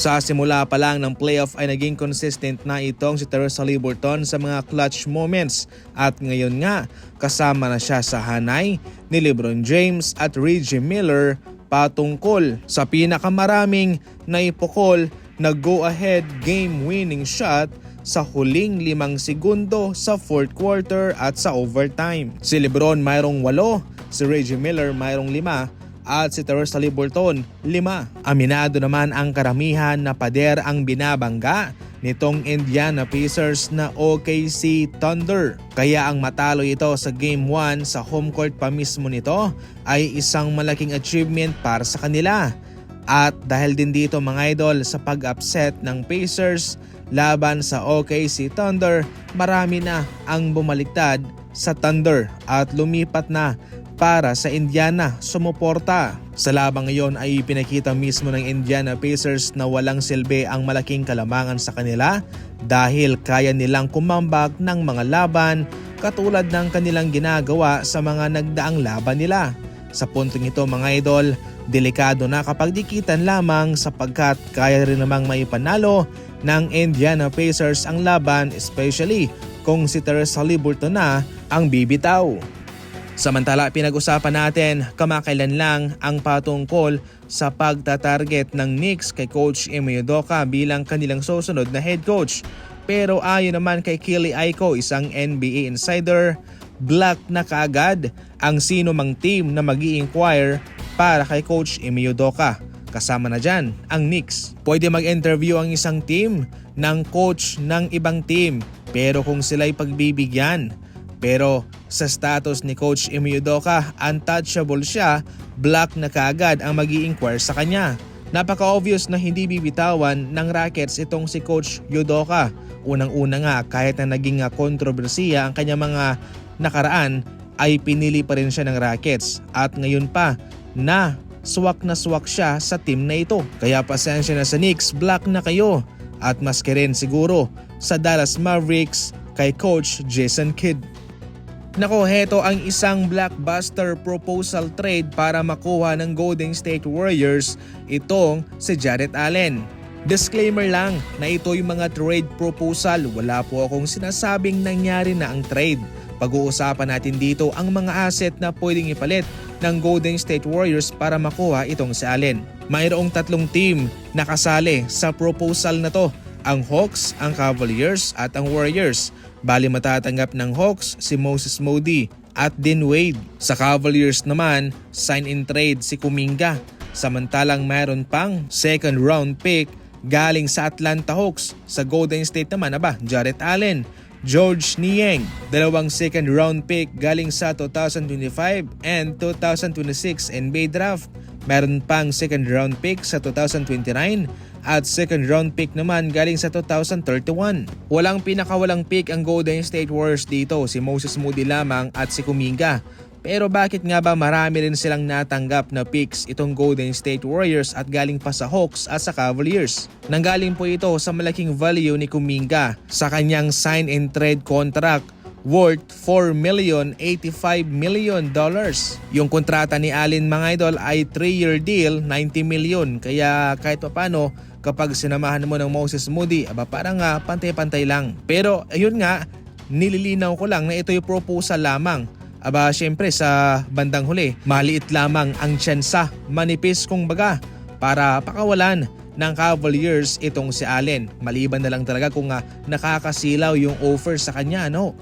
Sa simula pa lang ng playoff ay naging consistent na itong si Teresa Liberton sa mga clutch moments at ngayon nga kasama na siya sa hanay ni Lebron James at Reggie Miller patungkol sa pinakamaraming naipukol na go-ahead game-winning shot sa huling limang segundo sa fourth quarter at sa overtime. Si Lebron mayroong walo, si Reggie Miller mayroong lima at si Teresa Liberton, lima. Aminado naman ang karamihan na pader ang binabangga nitong Indiana Pacers na OKC Thunder. Kaya ang matalo ito sa Game 1 sa home court pa mismo nito ay isang malaking achievement para sa kanila. At dahil din dito mga idol sa pag-upset ng Pacers laban sa OKC Thunder, marami na ang bumaliktad sa Thunder at lumipat na para sa Indiana sumuporta. Sa labang ngayon ay pinakita mismo ng Indiana Pacers na walang silbi ang malaking kalamangan sa kanila dahil kaya nilang kumambag ng mga laban katulad ng kanilang ginagawa sa mga nagdaang laban nila. Sa puntong ito mga idol, delikado na kapag dikitan lamang sapagkat kaya rin namang maipanalo ng Indiana Pacers ang laban especially kung si Teresa Liberton na ang bibitaw. Samantala, pinag-usapan natin kamakailan lang ang patungkol sa pagtatarget ng Knicks kay Coach Ime bilang kanilang susunod na head coach. Pero ayon naman kay Kelly Aiko, isang NBA insider, black na kaagad ang sino mang team na mag inquire para kay Coach Ime. Kasama na dyan ang Knicks. Pwede mag-interview ang isang team ng coach ng ibang team pero kung sila'y pagbibigyan pero sa status ni Coach Ime Udoka, untouchable siya, black na kaagad ang mag inquire sa kanya. Napaka-obvious na hindi bibitawan ng Rockets itong si Coach Udoka. Unang-una nga kahit na naging kontrobersiya ang kanya mga nakaraan ay pinili pa rin siya ng Rockets at ngayon pa na swak na swak siya sa team na ito. Kaya pasensya na sa Knicks, black na kayo at maski rin siguro sa Dallas Mavericks kay Coach Jason Kidd. Nako, heto ang isang blockbuster proposal trade para makuha ng Golden State Warriors itong si Jared Allen. Disclaimer lang na ito yung mga trade proposal, wala po akong sinasabing nangyari na ang trade. Pag-uusapan natin dito ang mga asset na pwedeng ipalit ng Golden State Warriors para makuha itong si Allen. Mayroong tatlong team na kasali sa proposal na to, ang Hawks, ang Cavaliers at ang Warriors. Bali matatanggap ng Hawks si Moses Moody at Din Wade. Sa Cavaliers naman, sign in trade si Kuminga. Samantalang mayroon pang second round pick galing sa Atlanta Hawks. Sa Golden State naman, aba, Jarrett Allen, George Niang, dalawang second round pick galing sa 2025 and 2026 NBA draft. Meron pang second round pick sa 2029 at second round pick naman galing sa 2031. Walang pinakawalang pick ang Golden State Warriors dito, si Moses Moody lamang at si Kuminga. Pero bakit nga ba marami rin silang natanggap na picks itong Golden State Warriors at galing pa sa Hawks at sa Cavaliers? Nanggaling po ito sa malaking value ni Kuminga sa kanyang sign and trade contract worth 4 million 85 million dollars. Yung kontrata ni Allen mga idol ay 3-year deal, 90 million. Kaya kahit paano kapag sinamahan mo ng Moses Moody, aba parang uh, pantay-pantay lang. Pero ayun nga, nililinaw ko lang na ito yung proposal lamang. Aba syempre sa bandang huli, maliit lamang ang tsansa, manipis kung baga para pakawalan ng Cavaliers itong si Allen. Maliban na lang talaga kung uh, nakakasilaw yung offer sa kanya, no?